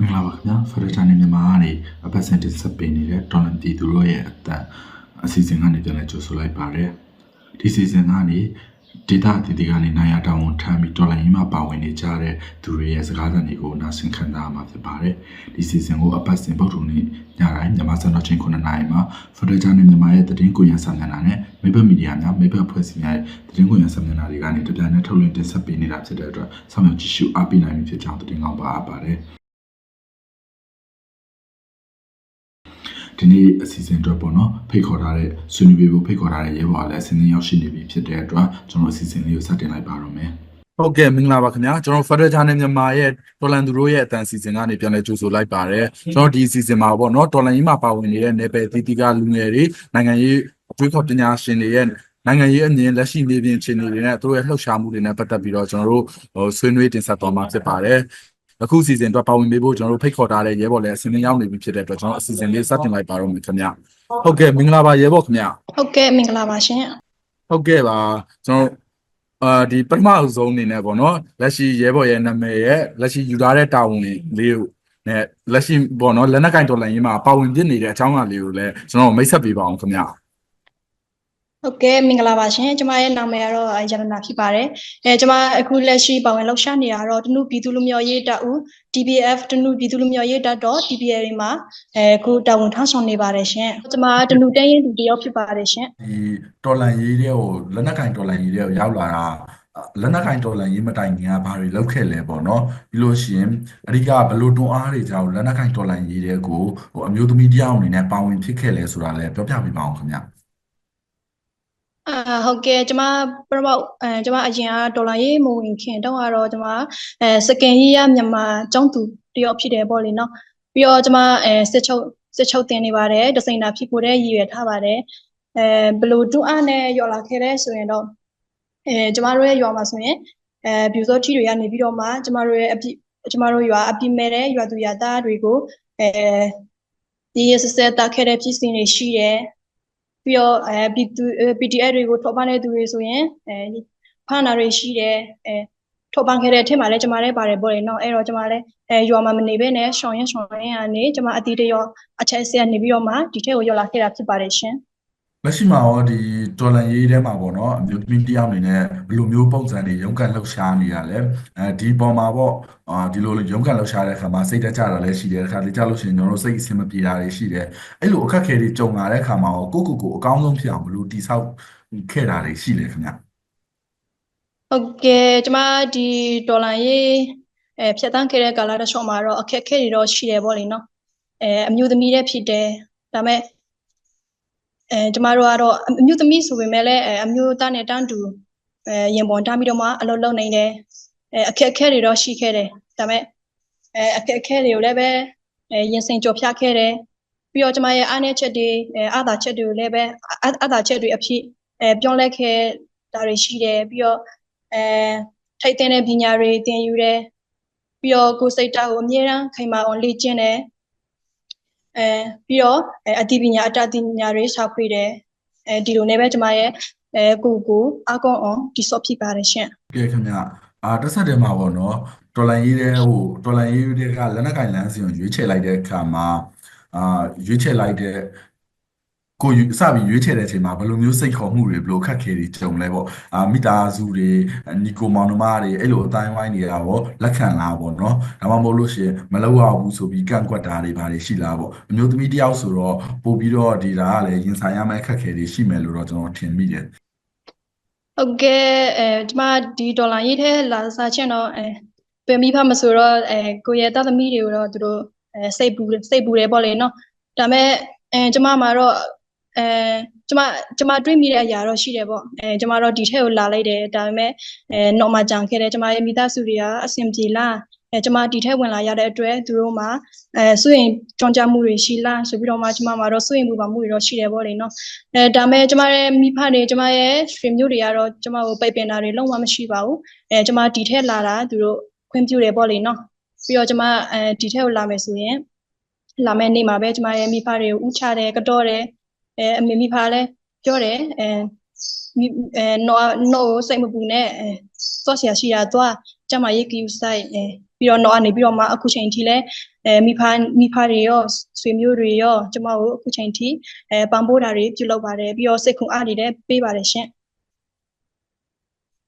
မင်္ဂလာပါခင်ဗျာဖရတာနေမြန်မာကနေအပတ်စဉ်တင်ဆက်ပေးနေတဲ့တော်လန်တီသူတို့ရဲ့အတန်အစီအစဉ်ကနေပြန်လည်ကြိုဆိုလိုက်ပါတယ်ဒီစီစဉ်ကနေဒေတာအတီတီကနေနိုင်ရတောင်းဝန်ထမ်းပြီးတော်လန်ကြီးမှာပါဝင်နေကြတဲ့သူတွေရဲ့စကားသံတွေကိုနားဆင်ခံစားမှာဖြစ်ပါတယ်ဒီစီစဉ်ကိုအပတ်စဉ်ပုတ်ထုံနေ့ညတိုင်းမြန်မာစံတော်ချိန်9နာရီမှာဖရတာနေမြန်မာရဲ့သတင်းကိုရန်ဆန်နေတာနဲ့မိဘမီဒီယာများမိဘဖွဲ့စည်းများရဲ့သတင်းကိုရန်ဆန်နေတာတွေကနေတပြန်နဲ့ထုတ်လွှင့်တင်ဆက်ပေးနေတာဖြစ်တဲ့အတွက်ဆောင်ရွက်ကြည့်ရှုအားပေးနိုင်ပြီဖြစ်ကြောင်းသတင်းကောင်းပါအပ်ပါတယ် ဒီနေ့အစီအစဉ်အတွက်ပေါ့နော်ဖိတ်ခေါ်ထားတဲ့ဆွေးနွေးပေးဖို့ဖိတ်ခေါ်ထားတဲ့ရဲဘော်ကလည်းအစဉ်အရောက်ရှိနေပြီဖြစ်တဲ့အတွက်ကျွန်တော်အစီအစဉ်လေးကိုစတင်လိုက်ပါတော့မယ်ဟုတ်ကဲ့မင်္ဂလာပါခင်ဗျာကျွန်တော် Federal Channel မြန်မာရဲ့တော်လန်သူတို့ရဲ့အတန်စီစဉ်ကနေပြန်လည်ကြိုဆိုလိုက်ပါတယ်ကျွန်တော်ဒီစီစဉ်မှာပေါ့နော်တော်လန်ကြီးမှာပါဝင်နေတဲ့နယ်ပယ်တီတီကလူငယ်တွေနိုင်ငံရေးအတွေးခေါ်ပညာရှင်တွေရဲ့နိုင်ငံရေးအမြင်လက်ရှိမြေပြင်အခြေအနေတွေနဲ့သူတို့ရဲ့လှုပ်ရှားမှုတွေနဲ့ပတ်သက်ပြီးတော့ကျွန်တော်တို့ဟိုဆွေးနွေးတင်ဆက်သွားမှာဖြစ်ပါတယ် အခုစီစဉ်အတွက်ပါဝင်ပေးဖို့ကျွန်တော်တို့ဖိတ်ခေါ်ထားတဲ့ရဲဘော်လည်းအစဉ်အရောက်နေပြီဖြစ်တဲ့အတွက်ကျွန်တော်အစီအစဉ်လေးစတင်လိုက်ပါတော့မယ်ခင်ဗျာဟုတ်ကဲ့မင်္ဂလာပါရဲဘော်ခင်ဗျာဟုတ်ကဲ့မင်္ဂလာပါရှင်ဟုတ်ကဲ့ပါကျွန်တော်အာဒီပထမအဆုံးအနေနဲ့ပေါ့နော်လက်ရှိရဲဘော်ရဲ့နာမည်ရဲ့လက်ရှိယူထားတဲ့တာဝန်လေးကိုနဲ့လက်ရှိပေါ့နော်လက်နက်ကင်တော်လိုင်းရေးမှာပါဝင်ပြနေတဲ့အကြောင်းအရာလေးကိုလည်းကျွန်တော်မိတ်ဆက်ပေးပါအောင်ခင်ဗျာ ဟုတ်ကဲ့မင်္ဂလာပါရှင်ကျမရဲ့နာမည်ကတော့ရတနာဖြစ်ပါတယ်အဲကျမအခုလက်ရှိပါဝင်လှုပ်ရှားနေတာတော့တနုပြည်သူလူမျိုးရေးတပ်ဦး DBF တနုပြည်သူလူမျိုးရေးတပ်တော့ TPL တွေမှာအဲအခုတာဝန်ထမ်းဆောင်နေပါတယ်ရှင်ကျမတနုတဲရင်သူတယောက်ဖြစ်ပါတယ်ရှင်ဒီတော်လိုင်းရေးတွေကိုလက်နက်ကင်တော်လိုင်းရေးတွေကိုရောက်လာတာလက်နက်ကင်တော်လိုင်းရေးမတိုင်ခင်ကဘာတွေလုပ်ခဲ့လဲပေါ့နော်ပြီးလို့ရှိရင်အဓိကဘလို့တွန်းအားတွေကြောင့်လက်နက်ကင်တော်လိုင်းရေးတွေကိုဟိုအမျိုးသမီးတယောက်အနေနဲ့ပါဝင်ဖြစ်ခဲ့လဲဆိုတာလည်းပြောပြပေးပါအောင်ခင်ဗျာ အာဟုတ်ကဲ့ကျမပထမအဲကျမအရင်ကဒေါ်လာရေးမဝင်ခင်တော့ကတော့ကျမအဲစကန်ရေးရမြန်မာကျောင်းသူတယောက်ဖြစ်တယ်ပေါ့လေနော်ပြီးတော့ကျမအဲစစ်ချုပ်စစ်ချုပ်တင်နေပါတယ်ဒစိန်နာဖြစ်ကိုတဲ့ရည်ရွယ်ထားပါတယ်အဲဘလူတူအားနဲ့ရော်လာခဲ့တဲ့ဆိုရင်တော့အဲကျမတို့ရဲ့ရွာမှာဆိုရင်အဲဘျူစောထီတွေကနေပြီးတော့မှကျမတို့ရဲ့အပြစ်ကျမတို့ရွာအပြစ်မဲ့တဲ့ရွာသူရွာသားတွေကိုအဲဒီရစစတာခဲ့တဲ့ဖြစ်စဉ်တွေရှိတယ် ပြီးတော့အဲ PDF တွေကိုထောက်ပံ့တဲ့သူတွေဆိုရင်အဲဖမ်းတာတွေရှိတယ်အဲထောက်ပံ့ခဲ့တဲ့အထက်မှာလည်းကျွန်မလည်းပါတယ်ပေါ့လေနော်အဲ့တော့ကျွန်မလည်းအဲရွာမှာမနေဘဲနဲ့ရှောင်းရင်ရှောင်းရင်ကနေကျွန်မအတီးတရောအချက်အစက်နေပြီးတော့မှဒီထက်ကိုရောက်လာခဲ့တာဖြစ်ပါတယ်ရှင် လက်ရှိမှာရောဒီတော်လန်ရေးထဲမှာပေါ့နော်အမျိုးသမီးတစ်ယောက်အနေနဲ့ဘယ်လိုမျိုးပုံစံတွေရုန်းကန်လှုပ်ရှားနေရလဲအဲဒီပေါ်မှာပေါ့အာဒီလိုရုန်းကန်လှုပ်ရှားတဲ့အခါမှာစိတ်တကြတာလည်းရှိတယ်တစ်ခါလေကြာလို့ရှိရင်ကျွန်တော်တို့စိတ်အဆင်မပြေတာတွေရှိတယ်အဲ့လိုအခက်အခဲတွေကြုံလာတဲ့အခါမှာရောကိုယ့်ကိုယ်ကိုအကောင်းဆုံးဖြစ်အောင်ဘယ်လိုတည်ဆောက်ခဲ့တာတွေရှိလဲခင်ဗျဟုတ်ကဲ့ကျွန်မဒီဒေါ်လာရေးအဲဖြတ်တန်းခဲ့တဲ့ကာလတစ်လျှော့မှာတော့အခက်အခဲတွေတော့ရှိတယ်ပေါ့လေနော်အဲအမျိုးသမီးတွေဖြစ်တယ်ဒါပေမဲ့ အဲကျမတို့ကတော့အမျိုးသမီးဆိုပေမဲ့လည်းအဲအမျိုးသားနဲ့တန်းတူအဲရင်ပေါ်ထားပြီးတော့မှအလုပ်လုပ်နိုင်တယ်အဲအခက်အခဲတွေတော့ရှိခဲ့တယ်ဒါပေမဲ့အဲအခက်အခဲတွေကိုလည်းပဲအဲရင်ဆိုင်ကျော်ဖြတ်ခဲ့တယ်ပြီးတော့ကျမရဲ့အားနည်းချက်တွေအဲအားသာချက်တွေကိုလည်းပဲအားအားသာချက်တွေအဖြစ်အဲပြောင်းလဲခဲ့တာတွေရှိတယ်ပြီးတော့အဲထိုက်တဲ့ပညာတွေသင်ယူတယ်ပြီးတော့ကိုယ်စိတ်ဓာတ်ကိုအမြဲတမ်းခိုင်မာအောင်လေ့ကျင့်တယ် အဲပြီးတော့အဲအတ္တိပညာအတ္တပညာတွေရှာဖွေတယ်အဲဒီလိုနဲ့ပဲကျမရဲ့အဲကိုယ်ကိုအကောင်းအောင်တိစော့ဖြစ်ပါတယ်ရှင်ကဲခင်ဗျအာတက်ဆက်တယ်မှာပေါ့နော်တော်လန်ရေးတဲ့ဟိုတော်လန်ရေးတွေကလက်နက်ကင်လမ်းစဉ်ကိုရွေးချယ်လိုက်တဲ့အခါမှာအာရွေးချယ်လိုက်တဲ့ ကိုယူစပြီးရွေးချယ်တဲ့အချိန်မှာဘယ်လိုမျိုးစိတ်ခေါ်မှုတွေဘယ်လိုခက်ခဲတွေကြုံလဲပေါ့အာမိသားစုတွေညီကိုမောင်နှမတွေအဲ့လိုအတိုင်းဝိုင်းနေတာပေါ့လက်ခံလားပေါ့နော်ဒါမှမဟုတ်လို့ရှိရင်မလောက်ရဘူးဆိုပြီးကန့်ကွက်တာတွေဘာတွေရှိလားပေါ့အမျိုးသမီးတယောက်ဆိုတော့ပို့ပြီးတော့ဒီဒါကလည်းရင်ဆိုင်ရမယ့်အခက်ခဲတွေရှိမယ်လို့တော့ကျွန်တော်ထင်မိတယ်ဟုတ်ကဲ့အဲကျမဒီဒေါ်လာရေးထဲလာစားချင်တော့အဲပင်မိဖမဆိုတော့အဲကိုရဲ့သားသမီးတွေကိုတော့သူတို့အဲစိတ်ပူစိတ်ပူတယ်ပေါ့လေနော်ဒါပေမဲ့အဲကျမမှာတော့ အဲကျမကျမတွေးမိတဲ့အရာတော့ရှိတယ်ပေါ့အဲကျမတော့ဒီထက်ကိုလာလိုက်တယ်ဒါပေမဲ့အဲနော်မှာကြံခဲ့တယ်ကျမရဲ့မိသားစုတွေကအဆင်ပြေလားအဲကျမဒီထက်ဝင်လာရတဲ့အတွက်သူတို့မှာအဲစွရင်ကြွန်ကြမှုတွေရှိလားဆိုပြီးတော့မှကျမမှာတော့စွရင်ပူပါမှုတွေတော့ရှိတယ်ပေါ့လေနော်အဲဒါမဲ့ကျမရဲ့မိဖတွေကျမရဲ့ stream မျိုးတွေကတော့ကျမကိုပိတ်ပင်တာတွေလုံးဝမရှိပါဘူးအဲကျမဒီထက်လာတာသူတို့ခွင့်ပြုတယ်ပေါ့လေနော်ပြီးတော့ကျမအဲဒီထက်ကိုလာမယ်ဆိုရင်လာမယ့်နေ့မှာပဲကျမရဲ့မိဖတွေကိုဥချတယ်ကတော့တယ် အဲအမေမိဖလည်းပြောတယ်အဲမိအဲနော်နော်စိတ်မပူနဲ့အဲသွားဆရာရှိတာသွားကျမရေးကယူဆိုင်အဲပြီးတော့တော့အနေပြီးတော့မှအခုချိန်ထိလဲအဲမိဖမိဖတွေရောဆွေမျိုးတွေရောကျမတို့အခုချိန်ထိအဲပံပိုးတာတွေပြုလုပ်ပါတယ်ပြီးတော့စိတ်ခွန်အားတွေလည်းပေးပါတယ်ရှင်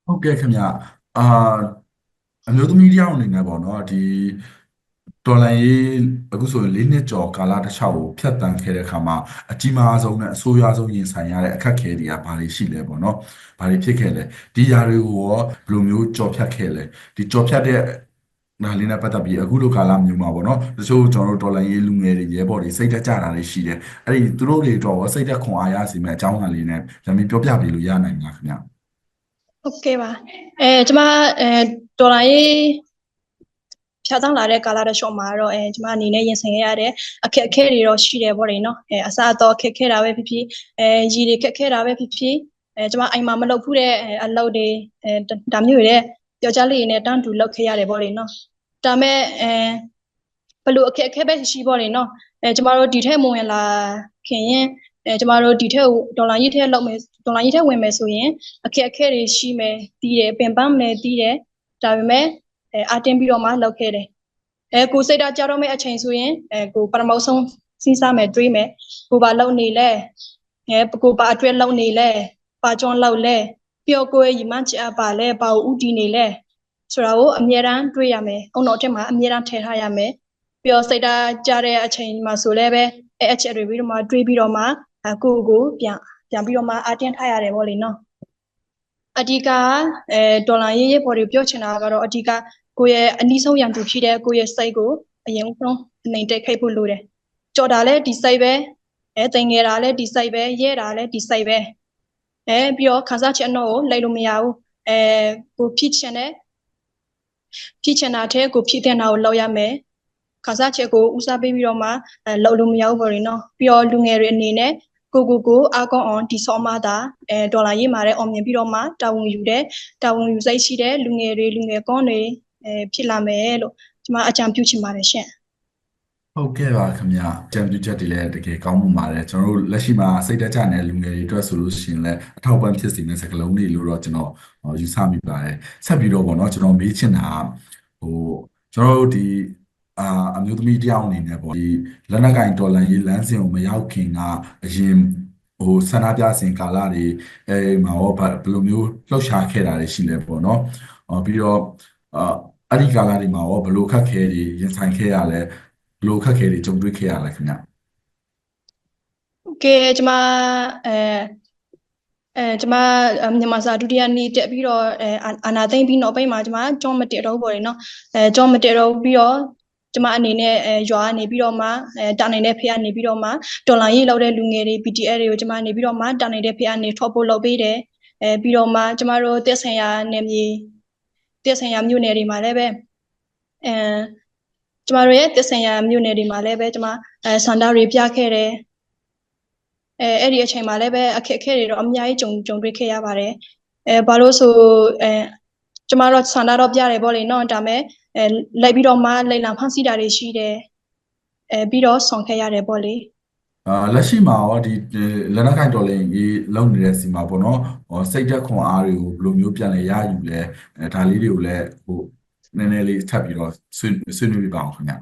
ဟုတ်ကဲ့ခင်ဗျအာအမျိုးသမီးတယောက်အနေနဲ့ပေါ့နော်ဒီ တော်လန်ရေးအခုဆိုရင်၄နှစ်ကျော်ကာလတစ်လျှောက်ကိုဖြတ်တန်းခဲ့တဲ့အခါမှာအကြီးမားဆုံးနဲ့အဆိုးရွားဆုံးရင်ဆိုင်ရတဲ့အခက်အခဲတွေကဘာတွေရှိလဲပေါ့နော်ဘာတွေဖြစ်ခဲ့လဲဒီຢာတွေကိုရောဘယ်လိုမျိုးကြော်ဖြတ်ခဲ့လဲဒီကြော်ဖြတ်တဲ့နာလေးနဲ့ပတ်သက်ပြီးအခုလိုကာလမျိုးမှာပေါ့နော်တချို့ကျွန်တော်တို့တော်လန်ရေးလူငယ်တွေရဲဘော်တွေစိတ်တက်ကြတာတွေရှိတယ်အဲ့ဒီသူတို့တွေတော့စိတ်တက်ခွန်အားရစေမယ့်အကြောင်းအရာလေးနဲ့ပြန်ပြီးပြောပြပေးလို့ရနိုင်မလားခင်ဗျဟုတ်ကဲ့ပါအဲကျမအဲဒေါ်လာရေး ဖြတ်သန်းလာတဲ့ကာလတစ်လျှော့မှာတော့အဲကျမအနေနဲ့ရင်ဆိုင်ရတဲ့အခက်အခဲတွေတော့ရှိတယ်ပေါ့လေနော်အဲအစားအသောက်ခက်ခဲတာပဲဖြစ်ဖြစ်အဲရည်တွေခက်ခဲတာပဲဖြစ်ဖြစ်အဲကျမအိမ်မှာမလုပ်ဘူးတဲ့အလုပ်တွေအဲဒါမျိုးတွေပြောကြလေးတွေနဲ့တန်းတူလုပ်ခဲ့ရတယ်ပေါ့လေနော်ဒါမဲ့အဲဘလို့အခက်အခဲပဲရှိပေါ့လေနော်အဲကျမတို့ဒီထက်မဝင်လာခင်ရင်အဲကျမတို့ဒီထက်ဒေါ်လာရေးထက်လောက်မယ်ဒေါ်လာရေးထက်ဝင်မယ်ဆိုရင်အခက်အခဲတွေရှိမယ်တီးတယ်ပင်ပန်းမယ်တီးတယ်ဒါပေမဲ့ အဲအတင်းပြီးတော့မှလောက်ခဲ့တယ်အဲကိုစိတ်ဓာတ်ကြောက်တော့မယ့်အချိန်ဆိုရင်အဲကိုပထမဆုံးစဉ်းစားမယ်တွေးမယ်ကိုပါလုံနေလဲအဲကိုပါအတွဲလုံနေလဲပါကျွန်းလောက်လဲပျော်ကိုယ်ရီမချအပ်ပါလဲပါဦးတီနေလဲဆိုတာကိုအမြဲတမ်းတွေးရမယ်အုံတော်တက်မှာအမြဲတမ်းထည့်ထားရမယ်ပျော်စိတ်ဓာတ်ကြတဲ့အချိန်မှာဆိုလဲပဲအဲအချက်တွေပြီးတော့မှတွေးပြီးတော့မှအကိုကိုပြန်ပြန်ပြီးတော့မှအတင်းထားရတယ်ဗောလေနော်အဓိကအဲဒေါ်လာရေးရေးပေါ်တွေပြောချင်တာကတော့အဓိက ကိုယ့်ရဲ့အနည်းဆုံးရန်သူဖြစ်တဲ့ကိုယ့်ရဲ့စိတ်ကိုအရင်ဆုံးအနေတိတ်ခိတ်ဖို့လိုတယ်။ကြော်တာလည်းဒီစိတ်ပဲအဲတင်ငယ်တာလည်းဒီစိတ်ပဲရဲတာလည်းဒီစိတ်ပဲအဲပြီးတော့ခန်းစားချက်အတော့ကိုလိုက်လို့မရဘူးအဲကိုဖြစ်ချင်တဲ့ဖြစ်ချင်တာတဲ့ကိုဖြစ်တဲ့နာကိုလောက်ရမယ်ခန်းစားချက်ကိုဦးစားပေးပြီးတော့မှအဲလောက်လို့မရဘူးပေါ့လေနော်ပြီးတော့လူငယ်တွေအနေနဲ့ကိုကိုကိုအားကောင်းအောင်ဒီဆော့မှသာအဲဒေါ်လာရေးမာတဲ့အောင်မြင်ပြီးတော့မှတာဝန်ယူတဲ့တာဝန်ယူစိတ်ရှိတဲ့လူငယ်တွေလူငယ်ကောင်းတွေအဲ ဖြစ်လာမယ်လို့ကျွန်မအကြံပြုချင်ပါတယ်ရှင်ဟုတ်ကဲ့ပါခင်ဗျာချန်ပီယံချက်တွေလည်းတကယ်ကောင်းမှုပါတယ်ကျွန်တော်တို့လက်ရှိမှာစိတ်တက်ကြတဲ့လူငယ်တွေအတွက်ဆိုလို့ရှိရင်လည်းအထောက်ပံ့ဖြစ်စေမယ့်စကားလုံးတွေလို့တော့ကျွန်တော်ဟောယူဆမိပါတယ်ဆက်ပြီးတော့ပေါ့နော်ကျွန်တော်မေးချင်တာကဟိုကျွန်တော်တို့ဒီအာအမျိုးသမီးတယောက်အနေနဲ့ပေါ့ဒီလက်နက်ကင်ဒေါ်လာရေးလမ်းစဉ်ကိုမရောက်ခင်ကအရင်ဟိုဆန္ဒပြစဉ်ကာလတွေအဲမှာရောဘယ်လိုမျိုးလှုပ်ရှားခဲ့တာတွေရှိလဲပေါ့နော်အော်ပြီးတော့အာ အဲ့ဒီကာလတွေမှာရောဘယ်လိုခက်ခဲတွေရင်ဆိုင်ခဲ့ရလဲ ဘယ်လိုခက်ခဲတွေကြုံတွေ့ခဲ့ရလဲခင်ဗျ โอเคကျွန်မအဲအဲကျွန်မအမြန်မာစာဒုတိယနေ့တက်ပြီးတော့အဲအာအာနာသိမ့်ပြီးနောက်ပိုင်းမှာကျွန်မကြောမတက်တော့ဘူးပေါ့လေနော်အဲကြောမတက်တော့ပြီးတော့ကျွန်မအနေနဲ့အဲရွာကနေပြီးတော့မှအဲတာနိုင်တဲ့ဖေကနေပြီးတော့မှဒေါ်လာရေးလောက်တဲ့လူငယ်တွေ PTL တွေကိုကျွန်မနေပြီးတော့မှတာနိုင်တဲ့ဖေကနေထော့ဖို့လုပ်ပေးတယ်အဲပြီးတော့မှကျွန်မတို့တက်ဆိုင်ရာနယ်မြေ တက်ဆိုင်ရာမြို့နယ်တွေမှာလည်းပဲအဲကျွန်မတို့ရဲ့တက်ဆိုင်ရာမြို့နယ်တွေမှာလည်းပဲကျွန်မအဲစန္ဒတွေပြခဲ့တယ်အဲအဲ့ဒီအချိန်မှာလည်းပဲအခက်အခဲတွေတော့အများကြီးကြုံကြုံတွေ့ခဲ့ရပါတယ်အဲဘာလို့ဆိုအဲကျမတို့ဆန္ဒတော့ပြတယ်ဗောလေနော်ဒါမဲ့အဲလိုက်ပြီးတော့မှလိုက်လံဖန်ဆီးတာတွေရှိတယ်အဲပြီးတော့ဆောင်ခဲ့ရတယ်ဗောလေ အာလက်ရှိမှာရောဒီလက်နက်ကင်ဒေါ်လာရေးလုံနေတဲ့စီမှာပေါ့နော်ဟောစိတ်သက်ခွန်အားတွေကိုဘယ်လိုမျိုးပြန်လဲရယူလဲအဲဒါလေးတွေကိုလည်းဟိုနည်းနည်းလေးထပ်ပြီးတော့ဆွေးဆွေးနွေးပြပါအောင်ခင်ဗျ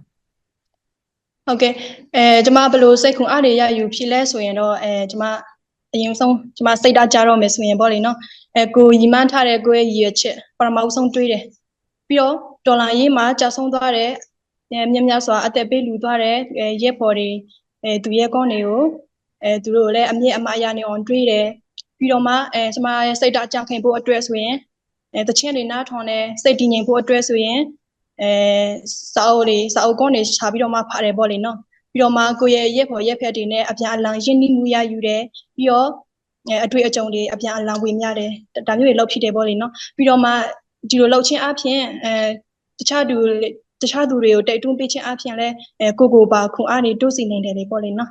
ဟုတ်ကဲ့အဲကျမဘယ်လိုစိတ်ခွန်အားတွေရယူဖြစ်လဲဆိုရင်တော့အဲကျမအရင်ဆုံးကျမစိတ်ဓာတ်ကြတော့မယ်ဆိုရင်ဗောလေနော်အဲကိုရီမန်းထားတဲ့ကိုယ့်ရဲ့ရည်ရွယ်ချက်ပထမဦးဆုံးတွေးတယ်ပြီးတော့ဒေါ်လာရေးမှာကြာဆုံးသွားတဲ့အဲမြတ်မြတ်စွာအသက်ပေးလူသွားတဲ့အဲရက်ဖော်တွေ အဲသူရဲ့ကောင်းတွေကိုအဲသူတို့လည်းအမြင့်အမအရာနေအောင်တွေးတယ်ပြီးတော့မှအဲကျမရဲ့စိတ်ဓာတ်ကြခင်ဖို့အတွက်ဆိုရင်အဲတချင်းတွေနားထောင်တယ်စိတ်တည်ငြိမ်ဖို့အတွက်ဆိုရင်အဲစာအုပ်တွေစာအုပ်ကောင်းတွေရှာပြီးတော့မှဖတ်တယ်ပေါ့လေနော်ပြီးတော့မှကိုယ့်ရဲ့ရက်ဖော်ရက်ဖက်တွေနဲ့အပြန်အလှန်ရင်းနှီးမှုရယူတယ်ပြီးတော့အဲအတွေ့အကြုံတွေအပြန်အလှန်ဝေမျှတယ်ဒါမျိုးတွေလုပ်ဖြစ်တယ်ပေါ့လေနော်ပြီးတော့မှဒီလိုလုပ်ခြင်းအပြင်အဲတခြားသူ တခြားသူတွေကိုတိုက်တွန်းပေးခြင်းအပြင်လည်းအဲကိုကိုပါခွန်အားတွေတိုးစီနေတယ်လေပေါ့လေနော်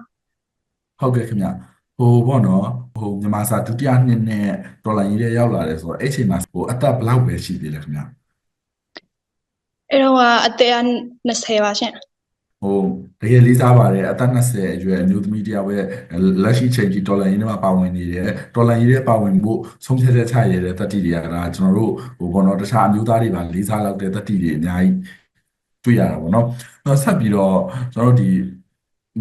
ဟုတ်ကဲ့ခင်ဗျဟိုပေါ့နော်ဟိုမြန်မာစာဒုတိယနှစ်နဲ့ဒေါ်လာရေးတွေရောက်လာတယ်ဆိုတော့အဲ့ချိန်မှာဟိုအသက်ဘယ်လောက်ပဲရှိသေးလဲခင်ဗျအဲ့တော့ကအသက်20ပါရှင့်ဟိုတကယ်လေးစားပါတယ်အသက်20အရွယ်အမျိုးသမီးတစ်ယောက်ရဲ့လက်ရှိချိန်ကြီးဒေါ်လာရင်းထဲမှာပါဝင်နေတယ်ဒေါ်လာရင်းထဲပါဝင်ဖို့ဆုံးဖြတ်ချက်ချရတဲ့တတိတွေကဒါကျွန်တော်တို့ဟိုဘောနော်တခြားအမျိုးသားတွေပါလေးစားလောက်တဲ့တတိတွေအများကြီး တွေ့ရတာပေါ့နော်။အဲ့တော့ဆက်ပြီးတော့ကျွန်တော်တို့ဒီ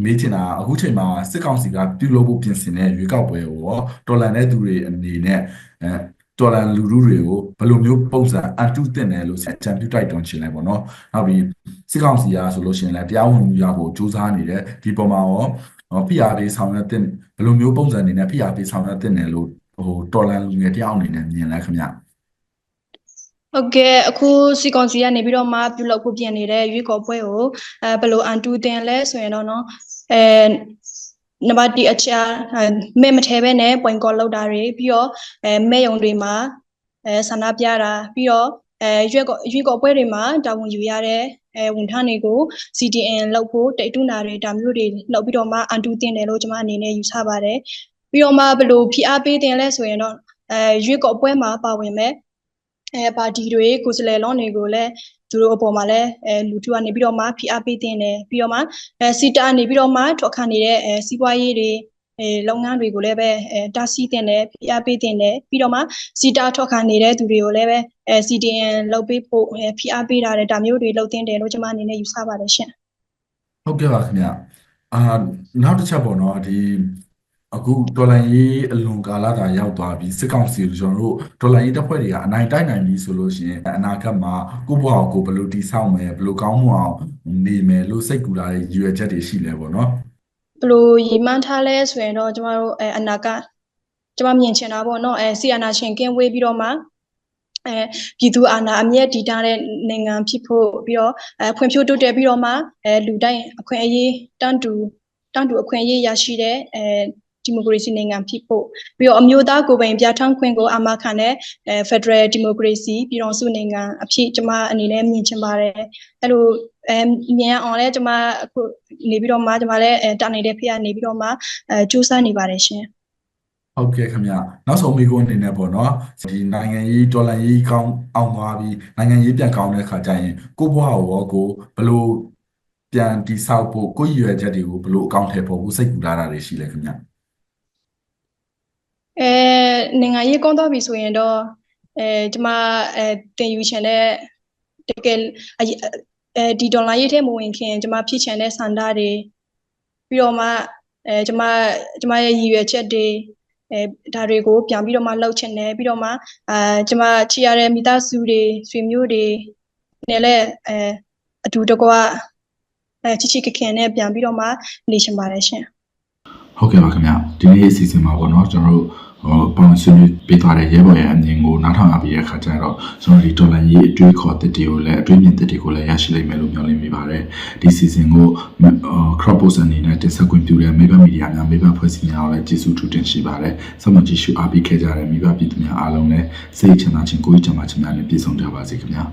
မေးချင်တာအခုချိန်မှာစစ်ကောင်စီကပြုလုပ်ဖို့ပြင်ဆင်တဲ့ရွေးကောက်ပွဲကိုရောတော်လန်တဲ့သူတွေအနေနဲ့အဲတော်လန်လူထုတွေကိုဘယ်လိုမျိုးပုံစံအတုတင်တယ်လို့အကြံပြုတိုက်တွန်းချင်လဲပေါ့နော်။နောက်ပြီးစစ်ကောင်စီကဆိုလို့ရှိရင်လည်းတရားဝင်မှုရဖို့စူးစမ်းနေတယ်ဒီပုံမှာရောဟောဖိအားပေးဆောင်ရွက်တဲ့ဘယ်လိုမျိုးပုံစံအနေနဲ့ဖိအားပေးဆောင်ရွက်တဲ့တယ်လို့ဟိုတော်လန်လူငယ်တယောက်အနေနဲ့မြင်လဲခင်ဗျ။ ဟုတ်ကဲ့အခုစီကွန်စီကနေပြီးတော့မှပြုလုပ်ဖို့ပြင်နေတဲ့ရွေးကော်ပွဲကိုအဲဘယ်လိုအန်တူတင်လဲဆိုရင်တော့เนาะအဲနံပါတ်1အချက်မဲမထဲပဲနဲ့ point call လောက်တာတွေပြီးတော့အဲမဲယုံတွေမှာအဲဆန္ဒပြတာပြီးတော့အဲရွေးကော်ရွေးကော်ပွဲတွေမှာတာဝန်ယူရတဲ့အဲဝန်ထမ်းတွေကို CDN လောက်ဖို့တိတ်တူနာတွေဒါမျိုးတွေလောက်ပြီးတော့မှအန်တူတင်တယ်လို့ကျွန်မအနေနဲ့ယူဆပါတယ်ပြီးတော့မှဘယ်လိုဖိအားပေးတင်လဲဆိုရင်တော့အဲရွေးကော်ပွဲမှာပါဝင်မဲ့ အဲပါတီတွေကိုယ်စားလှယ်လောင်းတွေကိုလည်းသူတို့အပေါ်မှာလည်းအဲလူထုကနေပြီးတော့မှဖိအားပေးတင်တယ်ပြီးတော့မှအဲစီတာနေပြီးတော့မှထွက်ခါနေတဲ့အဲစီးပွားရေးတွေအဲလုပ်ငန်းတွေကိုလည်းပဲအဲတားဆီးတင်တယ်ဖိအားပေးတင်တယ်ပြီးတော့မှစီတာထွက်ခါနေတဲ့သူတွေကိုလည်းပဲအဲ CDN လုပ်ပေးဖို့အဲဖိအားပေးတာတဲ့ဒါမျိုးတွေလုပ်တင်တယ်လို့ကျွန်မအနေနဲ့ယူဆပါတယ်ရှင်ဟုတ်ကဲ့ပါခင်ဗျအာနောက်တစ်ချက်ပေါ့နော်ဒီ အခုတော်လန်ရေးအလွန်ကာလတာရောက်သွားပြီစစ်ကောင်စီကိုကျွန်တော်တို့တော်လန်ရေးတပ်ဖွဲ့တွေကအနိုင်တိုက်နိုင်ပြီဆိုလို့ရှိရင်အနာဂတ်မှာကိုယ့်ဘဝကိုဘယ်လိုတည်ဆောက်မယ်ဘယ်လိုကောင်းမွန်အောင်နေမယ်လို့စိတ်ကူတာတွေရည်ရွယ်ချက်တွေရှိလဲပေါ့နော်ဘယ်လိုရည်မှန်းထားလဲဆိုရင်တော့ကျမတို့အဲအနာကကျမမြင်ချင်တာပေါ့နော်အဲဆီယနာရှင်ကင်းဝေးပြီးတော့မှအဲပြည်သူအာဏာအမြတ်တည်ထားတဲ့နိုင်ငံဖြစ်ဖို့ပြီးတော့အဲဖွံ့ဖြိုးတိုးတက်ပြီးတော့မှအဲလူတိုင်းအခွင့်အရေးတန်းတူတန်းတူအခွင့်အရေးရရှိတဲ့အဲ ဒီမိုကရေစီနိုင်ငံဖြစ်ဖို့ပြီးတော့အမျိုးသားကိုယ်ပိုင်ပြဋ္ဌာန်းခွင့်ကိုအာမခံတဲ့အဲ Federal Democracy ပြည်တော်စုနိုင်ငံအဖြစ်ကျမအနေနဲ့မြင်ချင်ပါတယ်အဲ့လိုအဲမြင်အောင်လဲကျမအခုနေပြီးတော့မှကျမလည်းအဲတာနေတဲ့ဖေကနေပြီးတော့မှအဲစူးစမ်းနေပါတယ်ရှင်ဟုတ်ကဲ့ခင်ဗျနောက်ဆုံးမိကုန်းအနေနဲ့ပေါ့နော်ဒီနိုင်ငံရေးတော်လန်ရေးကောင်းအောင်သွားပြီးနိုင်ငံရေးပြန်ကောင်းတဲ့ခါကျရင်ကိုယ့်ဘဝကိုရောကိုဘယ်လိုပြန်တည်ဆောက်ဖို့ကိုယ့်ရည်ရွယ်ချက်တွေကိုဘယ်လိုအကောင့်ထဲပေါ်ဖို့စိတ်ကူလာတာတွေရှိလဲခင်ဗျ အဲနိုင်ငံရေးကောင်းသွားပြီဆိုရင်တော့အဲကျမအဲတင်ယူချင်တဲ့တကယ်အရေးအဲဒီဒေါ်လာရေးထဲမဝင်ခင်ကျမဖြစ်ချင်တဲ့စန္ဒတွေပြီးတော့မှအဲကျမကျမရဲ့ရည်ရွယ်ချက်တွေအဲဒါတွေကိုပြန်ပြီးတော့မှလှုပ်ချင်တယ်ပြီးတော့မှအာကျမချစ်ရတဲ့မိသားစုတွေဆွေမျိုးတွေနဲ့လည်းအဲအတူတကွအဲချစ်ချစ်ခင်ခင်နဲ့ပြန်ပြီးတော့မှနေချင်ပါတယ်ရှင်ဟုတ်ကဲ့ပါခင်ဗျဒီနေ့အစီအစဉ်မှာပေါ့နော်ကျွန်တော်တို့ဟို ပေါင်းဆွေးနွေးပေးသွားတဲ့ရဲဘော်ရဲ့အမြင်ကိုနားထောင်ရပြီးတဲ့အခါကျတော့ကျွန်တော်ဒီဒေါ်လာရေးအတွေးခေါ်တစ်တွေကိုလည်းအတွေးမြင်တစ်တွေကိုလည်းရရှိလိမ့်မယ်လို့မျှော်လင့်မိပါတယ်ဒီစီစဉ်ကို crop post အနေနဲ့တင်ဆက်ခွင့်ပြုတဲ့ Mega Media များ Mega ဖွဲ့စည်းများကိုလည်းကျေးဇူးထူးတင်ရှိပါတယ်ဆက်မကြည့်ရှုအားပေးခဲ့ကြတဲ့မိဘပြည်သူများအားလုံးလည်းစိတ်ချမ်းသာခြင်းကိုယ်ကျန်းမာခြင်းများနဲ့ပြည့်စုံကြပါစေခင်ဗျာ